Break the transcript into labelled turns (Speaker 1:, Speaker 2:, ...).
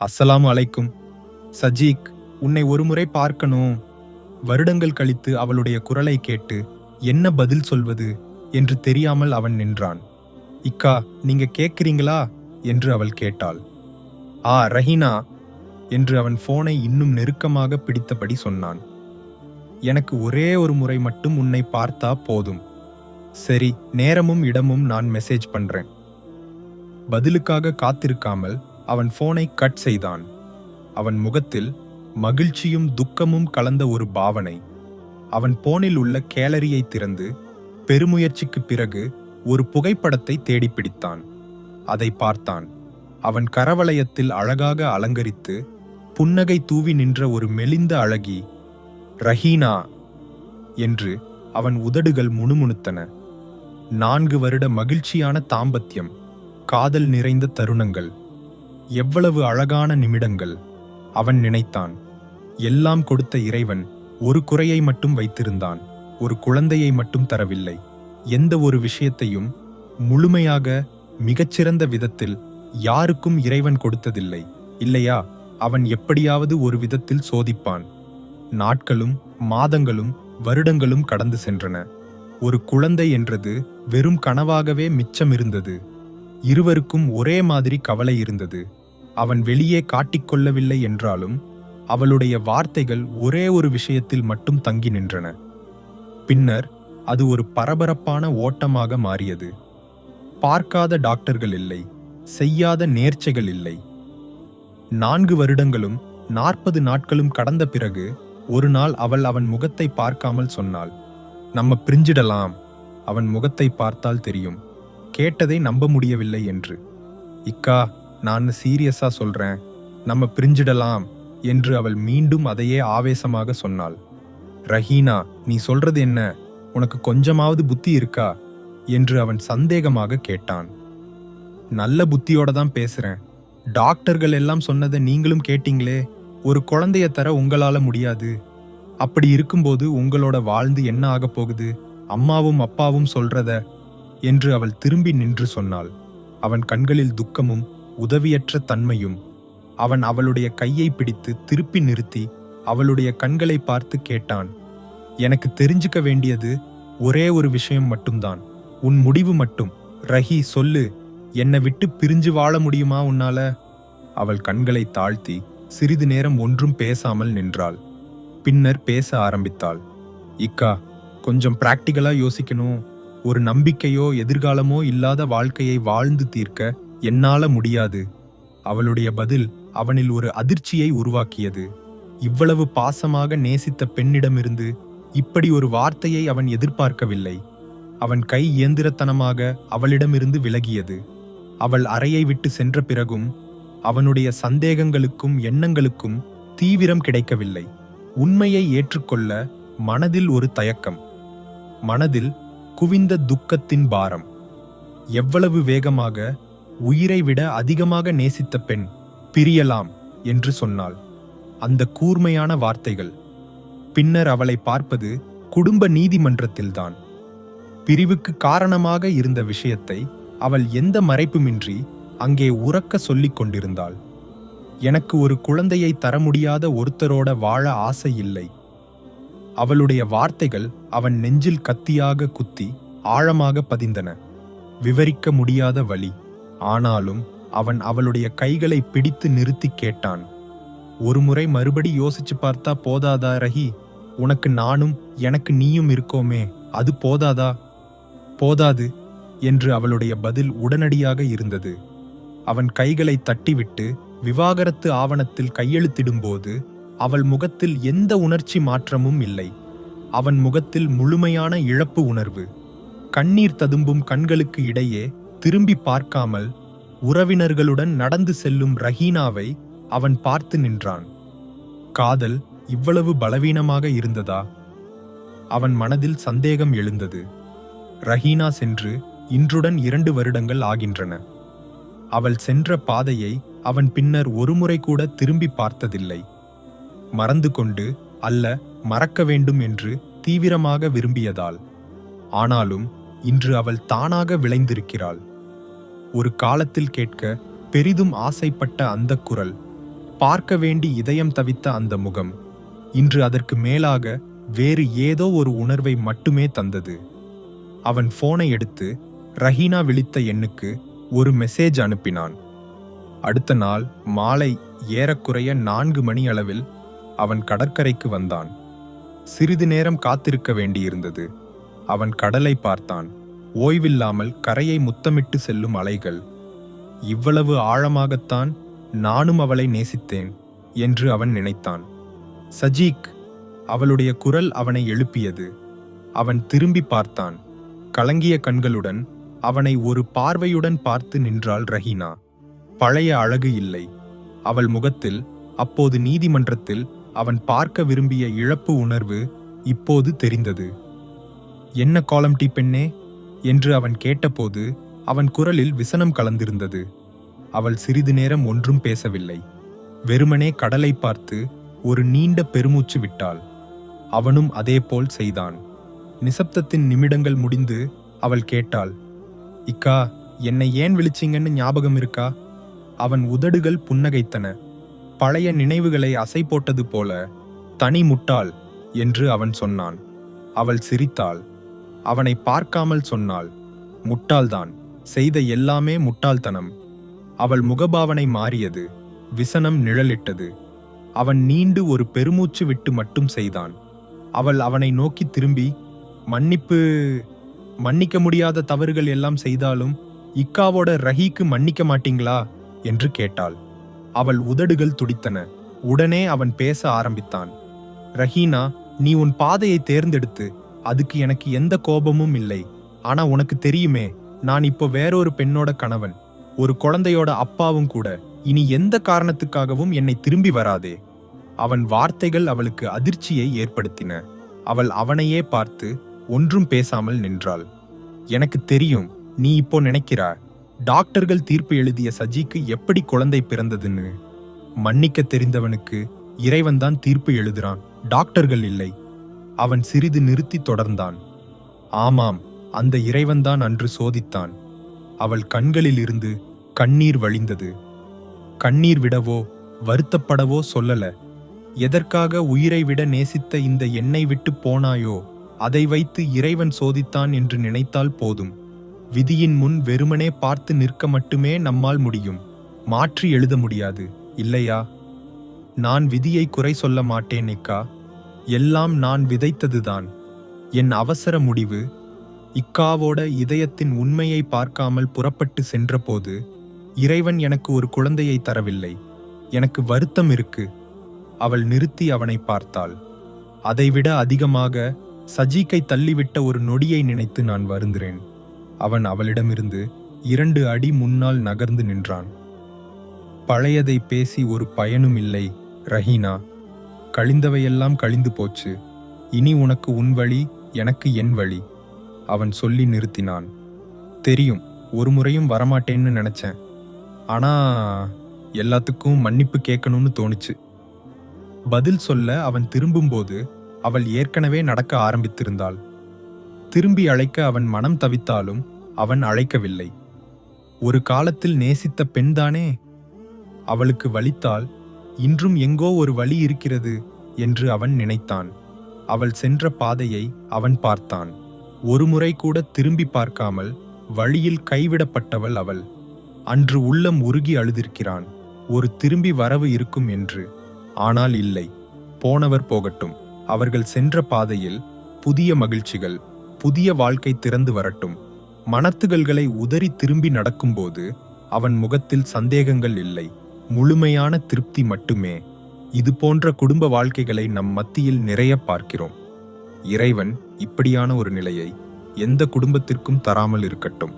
Speaker 1: அஸ்ஸலாமு அலைக்கும். சஜீக் உன்னை ஒருமுறை பார்க்கணும். வருடங்கள் கழித்து அவளுடைய குரலை கேட்டு என்ன பதில் சொல்வது? என்று தெரியாமல் அவன் நின்றான். இக்கா நீங்க கேட்கிறீங்களா என்று அவள் கேட்டாள். ஆ ரஹீனா என்று அவன் போனை இன்னும் நெருக்கமாக பிடித்தபடி சொன்னான். எனக்கு ஒரே ஒரு முறை மட்டும் உன்னை பார்த்தா போதும். சரி நேரமும் இடமும் நான் மெசேஜ் பண்றேன். பதிலுக்காக காத்திருக்காமல் அவன் போனை கட் செய்தான். அவன் முகத்தில் மகிழ்ச்சியும் துக்கமும் கலந்த ஒரு பாவனை. அவன் போனில் உள்ள கேலரியை திறந்து பெருமுயற்சிக்கு பிறகு ஒரு புகைப்படத்தை தேடி பிடித்தான். அதை பார்த்தான். அவன் கரவளையத்தில் அழகாக அலங்கரித்து புன்னகை தூவி நின்ற ஒரு மெலிந்த அழகி ரஹீனா என்று அவன் உதடுகள் முணுமுணுத்தன. நான்கு வருட மகிழ்ச்சியான தாம்பத்தியம் காதல் நிறைந்த தருணங்கள். எவ்வளவு அழகான நிமிடங்கள். அவன் நினைத்தான் எல்லாம் கொடுத்த இறைவன் ஒரு குறையை மட்டும் வைத்திருந்தான் ஒரு குழந்தையை மட்டும் தரவில்லை. எந்த ஒரு விஷயத்தையும் முழுமையாக மிகச்சிறந்த விதத்தில் யாருக்கும் இறைவன் கொடுத்ததில்லை. இல்லையா அவன் எப்படியாவது ஒரு விதத்தில் சோதிப்பான். நாட்களும் மாதங்களும் வருடங்களும் கடந்து சென்றன. ஒரு குழந்தை என்றது வெறும் கனவாகவே மிச்சமிருந்தது. இருவருக்கும் ஒரே மாதிரி கவலை இருந்தது. அவன் வெளியே காட்டிக்கொள்ளவில்லை என்றாலும் அவளுடைய வார்த்தைகள் ஒரே ஒரு விஷயத்தில் மட்டும் தங்கி நின்றன. பின்னர் அது ஒரு பரபரப்பான ஓட்டமாக மாறியது. பார்க்காத டாக்டர்கள் இல்லை செய்யாத நேர்ச்சைகள் இல்லை. நான்கு வருடங்களும் நாற்பது நாட்களும் கடந்த பிறகு ஒரு நாள் அவள் அவன் முகத்தை பார்க்காமல் சொன்னாள். நம்ம பிரிஞ்சிடலாம் அவன் முகத்தை பார்த்தால் தெரியும். கேட்டதை நம்ப முடியவில்லை என்று. இக்கா நான் சீரியஸா சொல்றேன். நம்ம பிரிஞ்சிடலாம் என்று அவள் மீண்டும் அதையே ஆவேசமாக சொன்னாள். ரஹீனா நீ சொல்றது என்ன? உனக்கு கொஞ்சமாவது புத்தி இருக்கா? என்று அவன் சந்தேகமாக கேட்டான். நல்ல புத்தியோட தான் பேசுறேன். டாக்டர்கள் எல்லாம் சொன்னதை நீங்களும் கேட்டீங்களே ஒரு குழந்தைய தர உங்களால முடியாது. அப்படி இருக்கும்போது உங்களோட வாழ்ந்து என்ன ஆகப் போகுது? அம்மாவும் அப்பாவும் சொல்றத என்று அவள் திரும்பி நின்று சொன்னாள். அவன் கண்களில் துக்கமும் உதவியற்ற தன்மையும் அவன் அவளுடைய கையை பிடித்து திருப்பி நிறுத்தி அவளுடைய கண்களை பார்த்து கேட்டான். எனக்கு தெரிஞ்சுக்க வேண்டியது ஒரே ஒரு விஷயம் மட்டும்தான். உன் முடிவு மட்டும். ரஹி சொல்லு. என்னை விட்டு பிரிஞ்சு வாழ முடியுமா உன்னால? அவள் கண்களை தாழ்த்தி சிறிது நேரம் ஒன்றும் பேசாமல் நின்றாள். பின்னர் பேச ஆரம்பித்தாள். இக்கா கொஞ்சம் பிராக்டிக்கலா யோசிக்கணும். ஒரு நம்பிக்கையோ எதிர்காலமோ இல்லாத வாழ்க்கையை வாழ்ந்து தீர்க்க என்னால முடியாது. அவளுடைய பதில் அவனில் ஒரு அதிர்ச்சியை உருவாக்கியது. இவ்வளவு பாசமாக நேசித்த பெண்ணிடமிருந்து இப்படி ஒரு வார்த்தையை அவன் எதிர்பார்க்கவில்லை. அவன் கை இயந்திரத்தனமாக அவளிடமிருந்து விலகியது. அவள் அறையை விட்டு சென்ற பிறகும் அவனுடைய சந்தேகங்களுக்கும் எண்ணங்களுக்கும் தீவிரம் கிடைக்கவில்லை. உண்மையை ஏற்றுக்கொள்ள மனதில் ஒரு தயக்கம். மனதில் குவிந்த துக்கத்தின் பாரம். எவ்வளவு வேகமாக உயிரை விட அதிகமாக நேசித்த பெண் பிரியலாம் என்று சொன்னாள். அந்த கூர்மையான வார்த்தைகள். பின்னர் அவளை பார்ப்பது குடும்ப நீதிமன்றத்தில்தான். பிரிவுக்கு காரணமாக இருந்த விஷயத்தை அவள் எந்த மறைப்புமின்றி அங்கே உறக்க சொல்லிக் கொண்டிருந்தாள். எனக்கு ஒரு குழந்தையை தர முடியாத ஒருத்தரோட வாழ ஆசை இல்லை. அவளுடைய வார்த்தைகள் அவன் நெஞ்சில் கத்தியாக குத்தி ஆழமாக பதிந்தன. விவரிக்க முடியாத வழி. ஆனாலும் அவன் அவளுடைய கைகளை பிடித்து நிறுத்தி கேட்டான். ஒருமுறை மறுபடி யோசிச்சு பார்த்தா போதாதா ரஹி? உனக்கு நானும் எனக்கு நீயும் இருக்கோமே. அது போதாதா? போதாது என்று அவளுடைய பதில் உடனடியாக இருந்தது. அவன் கைகளை தட்டிவிட்டு விவாகரத்து ஆவணத்தில் கையெழுத்திடும்போது அவள் முகத்தில் எந்த உணர்ச்சி மாற்றமும் இல்லை. அவன் முகத்தில் முழுமையான இழப்பு உணர்வு. கண்ணீர் ததும்பும் கண்களுக்கு இடையே திரும்பி பார்க்காமல் உறவினர்களுடன் நடந்து செல்லும் ரஹீனாவை அவன் பார்த்து நின்றான். காதல் இவ்வளவு பலவீனமாக இருந்ததா? அவன் மனதில் சந்தேகம் எழுந்தது. ரஹீனா சென்று இன்றுடன் இரண்டு வருடங்கள் ஆகின்றன. அவள் சென்ற பாதையை அவன் பின்னர் ஒருமுறை கூட திரும்பி பார்த்ததில்லை. மறந்து கொண்டு அல்ல மறக்க வேண்டும் என்று தீவிரமாக விரும்பியதால். ஆனாலும் இன்று அவள் தானாக விளைந்திருக்கிறாள். ஒரு காலத்தில் கேட்க பெரிதும் ஆசைப்பட்ட அந்த குரல் பார்க்க வேண்டி இதயம் தவித்த அந்த முகம் இன்று அதற்கு மேலாக வேறு ஏதோ ஒரு உணர்வை மட்டுமே தந்தது. அவன் போனை எடுத்து ரஹீனா விழித்த எண்ணுக்கு ஒரு மெசேஜ் அனுப்பினான். அடுத்த நாள் மாலை ஏறக்குறைய நான்கு மணி அளவில் அவன் கடற்கரைக்கு வந்தான். சிறிது நேரம் காத்திருக்க வேண்டியிருந்தது. அவன் கடலை பார்த்தான். ஓய்வில்லாமல் கரையை முத்தமிட்டு செல்லும் அலைகள். இவ்வளவு ஆழமாகத்தான் நானும் அவளை நேசித்தேன் என்று அவன் நினைத்தான். சஜீக் அவளுடைய குரல் அவனை எழுப்பியது. அவன் திரும்பி பார்த்தான். கலங்கிய கண்களுடன் அவனை ஒரு பார்வையுடன் பார்த்து நின்றாள் ரஹீனா. பழைய அழகு இல்லை. அவள் முகத்தில் அப்போது நீதிமன்றத்தில் அவன் பார்க்க விரும்பிய இழப்பு உணர்வு இப்போது தெரிந்தது. என்ன காலம் டீ பெண்ணே? என்று அவன் கேட்டபோது அவன் குரலில் விசனம் கலந்திருந்தது. அவள் சிறிது நேரம் ஒன்றும் பேசவில்லை. வெறுமனே கடலை பார்த்து ஒரு நீண்ட பெருமூச்சு விட்டாள். அவனும் அதேபோல் செய்தான். நிசப்தத்தின் நிமிடங்கள் முடிந்து அவள் கேட்டாள் இக்கா என்னை ஏன் விழிச்சிங்கன்னு ஞாபகம் இருக்கா? அவன் உதடுகள் புன்னகைத்தன. பழைய நினைவுகளை அசை போட்டது போல தனி முட்டாள் என்று அவன் சொன்னான். அவள் சிரித்தாள். அவனை பார்க்காமல் சொன்னாள் முட்டாள்தான் செய்த எல்லாமே முட்டாள்தனம். அவள் முகபாவனை மாறியது விசனம் நிழலிட்டது. அவன் நீண்டு ஒரு பெருமூச்சு விட்டு மட்டும் செய்தான். அவள் அவனை நோக்கி திரும்பி மன்னிப்பு மன்னிக்க முடியாத தவறுகள் எல்லாம் செய்தாலும் இக்காவோட ரஹீக்கு மன்னிக்க மாட்டீங்களா? என்று கேட்டாள். அவள் உதடுகள் துடித்தன. உடனே அவன் பேச ஆரம்பித்தான். ரஹீனா நீ உன் பாதையை தேர்ந்தெடுத்து அதுக்கு எனக்கு எந்த கோபமும் இல்லை. ஆனா உனக்கு தெரியுமே நான் இப்போ வேறொரு பெண்ணோட கணவன். ஒரு குழந்தையோட அப்பாவும் கூட. இனி எந்த காரணத்துக்காகவும் என்னை திரும்பி வராதே. அவன் வார்த்தைகள் அவளுக்கு அதிர்ச்சியை ஏற்படுத்தின. அவள் அவனையே பார்த்து ஒன்றும் பேசாமல் நின்றாள். எனக்கு தெரியும் நீ இப்போ நினைக்கிறா டாக்டர்கள் தீர்ப்பு எழுதிய சஜிக்கு எப்படி குழந்தை பிறந்ததுன்னு மன்னிக்க தெரிந்தவனுக்கு இறைவன்தான் தீர்ப்பு எழுதுறான். டாக்டர்கள் இல்லை. அவன் சிறிது நிறுத்தி தொடர்ந்தான். ஆமாம் அந்த இறைவன்தான் அன்று சோதித்தான். அவள் கண்களிலிருந்து கண்ணீர் வழிந்தது. கண்ணீர் விடவோ வருத்தப்படவோ சொல்லல. எதற்காக உயிரை விட நேசித்த இந்த எண்ணெய் விட்டு போனாயோ அதை வைத்து இறைவன் சோதித்தான் என்று நினைத்தால் போதும். விதியின் முன் வெறுமனே பார்த்து நிற்க மட்டுமே நம்மால் முடியும். மாற்றி எழுத முடியாது. இல்லையா? நான் விதியை குறை சொல்ல மாட்டேன் இக்கா. எல்லாம் நான் விதைத்ததுதான். என் அவசர முடிவு இக்காவோட இதயத்தின் உண்மையை பார்க்காமல் புறப்பட்டு சென்றபோது இறைவன் எனக்கு ஒரு குழந்தையை தரவில்லை. எனக்கு வருத்தம் இருக்கு. அவள் நிறுத்தி அவனை பார்த்தாள். அதைவிட அதிகமாக சஜீக்கை தள்ளிவிட்ட ஒரு நொடியை நினைத்து நான் வருந்துறேன். அவன் அவளிடமிருந்து இரண்டு அடி முன்னால் நகர்ந்து நின்றான். பழையதை பேசி ஒரு பயனும் இல்லை ரஹீனா. கழிந்தவையெல்லாம் கழிந்து போச்சு. இனி உனக்கு உன் வழி எனக்கு என் வழி அவன் சொல்லி நிறுத்தினான். தெரியும் ஒரு முறையும் வரமாட்டேன்னு நினைச்சேன். ஆனா எல்லாத்துக்கும் மன்னிப்பு கேட்கணும்னு தோணுச்சு. பதில் சொல்ல அவன் திரும்பும்போது அவள் ஏற்கனவே நடக்க ஆரம்பித்திருந்தாள். திரும்பி அழைக்க அவன் மனம் தவித்தாலும் அவன் அழைக்கவில்லை. ஒரு காலத்தில் நேசித்த பெண்தானே? அவளுக்கு வலித்தால் இன்றும் எங்கோ ஒரு வழி இருக்கிறது என்று அவன் நினைத்தான். அவள் சென்ற பாதையை அவன் பார்த்தான். ஒருமுறை கூட திரும்பி பார்க்காமல் வழியில் கைவிடப்பட்டவள் அவள். அன்று உள்ளம் உருகி அழுதிருக்கிறான். ஒரு திரும்பி வரவு இருக்கும் என்று. ஆனால் இல்லை. போனவர் போகட்டும். அவர்கள் சென்ற பாதையில் புதிய மகிழ்ச்சிகள் புதிய வாழ்க்கை திறந்து வரட்டும். மனத்துகள்களை உதறி திரும்பி நடக்கும்போது அவன் முகத்தில் சந்தேகங்கள் இல்லை. முழுமையான திருப்தி மட்டுமே. இது போன்ற குடும்ப வாழ்க்கைகளை நம் மத்தியில் நிறைய பார்க்கிறோம். இறைவன் இப்படியான ஒரு நிலையை எந்த குடும்பத்திற்கும் தராமல் இருக்கட்டும்.